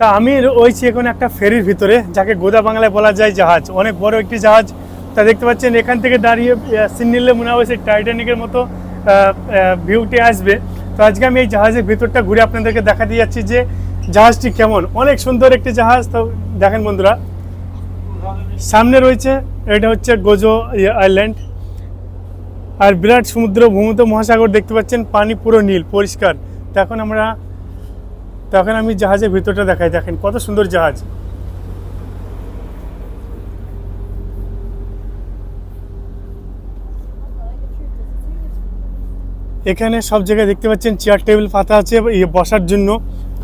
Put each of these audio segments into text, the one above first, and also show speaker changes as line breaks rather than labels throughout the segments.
তা আমি রয়েছি এখন একটা ফেরির ভিতরে, যাকে গোদা বাংলায় বলা যায় জাহাজ। অনেক বড় একটি জাহাজ। তা দেখতে পাচ্ছেন, এখান থেকে দাঁড়িয়ে সিন নিলে মনে হবে সেই টাইটানিকের মতো ভিউটি আসবে। তো আজকে আমি এই জাহাজের ভিতরটা ঘুরে আপনাদেরকে দেখাতে যাচ্ছি যে জাহাজটি কেমন। অনেক সুন্দর একটি জাহাজ। তো দেখেন বন্ধুরা, সামনে রয়েছে, এটা হচ্ছে গোজো আইল্যান্ড। আর বিরাট সমুদ্র ভূমত মহাসাগর দেখতে পাচ্ছেন, পানি পুরো নীল, পরিষ্কার। তো এখন আমরা তখন আমি জাহাজের ভিতরটা দেখাই, দেখেন কত সুন্দর জাহাজ। এখানে সব জায়গায় দেখতে পাচ্ছেন চেয়ার টেবিল পাতা আছে বসার জন্য।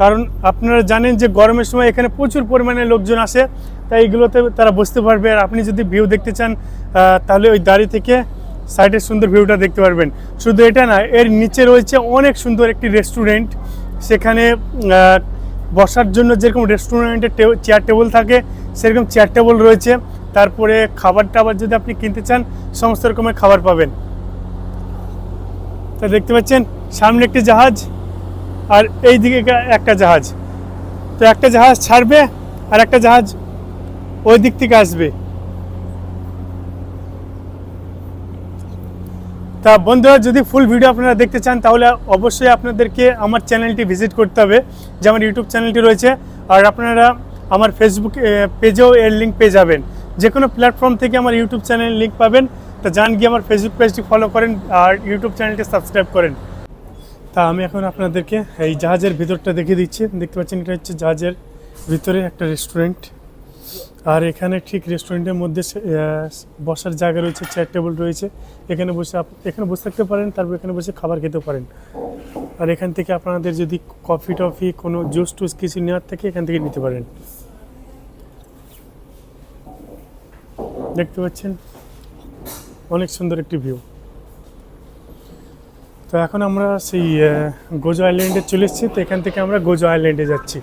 কারণ আপনারা জানেন যে গরমের সময় এখানে প্রচুর পরিমাণে লোকজন আসে, তাই এইগুলোতে তারা বসতে পারবে। আর আপনি যদি ভিউ দেখতে চান তাহলে ওই দাড়ি থেকে সাইডের সুন্দর ভিউটা দেখতে পারবেন। শুধু এটা না, এর নিচে রয়েছে অনেক সুন্দর একটি রেস্টুরেন্ট সেখানে বসার জন্য যেরকম রেস্টুরেন্টের চেয়ার টেবিল থাকে, সেরকম চেয়ার টেবিল রয়েছে। তারপরে খাবার টাবার যদি আপনি কিনতে চান, সমস্ত রকমের খাবার পাবেন। তা দেখতে পাচ্ছেন, সামনে একটি জাহাজ, আর এই দিকে একটা- জাহাজ। তো একটা জাহাজ ছাড়বে, আর একটা জাহাজ ওই দিক থেকে আসবে। তা বন্ধুরা, যদি ফুল ভিডিও আপনারা দেখতে চান, তাহলে অবশ্যই আপনাদেরকে আমার চ্যানেলটি ভিজিট করতে হবে, যে আমার ইউটিউব চ্যানেলটি রয়েছে। আর আপনারা আমার ফেসবুক পেজেও এর লিঙ্ক পেয়ে যাবেন। যে কোনো প্ল্যাটফর্ম থেকে আমার ইউটিউব চ্যানেল লিঙ্ক পাবেন। তা যান গিয়ে আমার ফেসবুক পেজটি ফলো করেন আর ইউটিউব চ্যানেলটি সাবস্ক্রাইব করেন। তা আমি এখন আপনাদেরকে এই জাহাজের ভিতরটা দেখিয়ে দিচ্ছি। দেখতে পাচ্ছেন, এটা হচ্ছে জাহাজের ভিতরে একটা রেস্টুরেন্ট আর এখানে ঠিক রেস্টুরেন্টের মধ্যে বসার জায়গা রয়েছে চেয়ার টেবিল রয়েছে। এখানে বসে এখানে বসে থাকতে পারেন, তারপর এখানে বসে খাবার খেতে পারেন। আর এখান থেকে আপনাদের যদি কফি টফি কোনো জুস টুস কিছু নেওয়ার থাকে, এখান থেকে নিতে পারেন। দেখতে পাচ্ছেন? অনেক সুন্দর একটি ভিউ তো এখন আমরা সেই গোজো আইল্যান্ডে চলে এসেছি। তো এখান থেকে আমরা গোজো আইল্যান্ডে যাচ্ছি।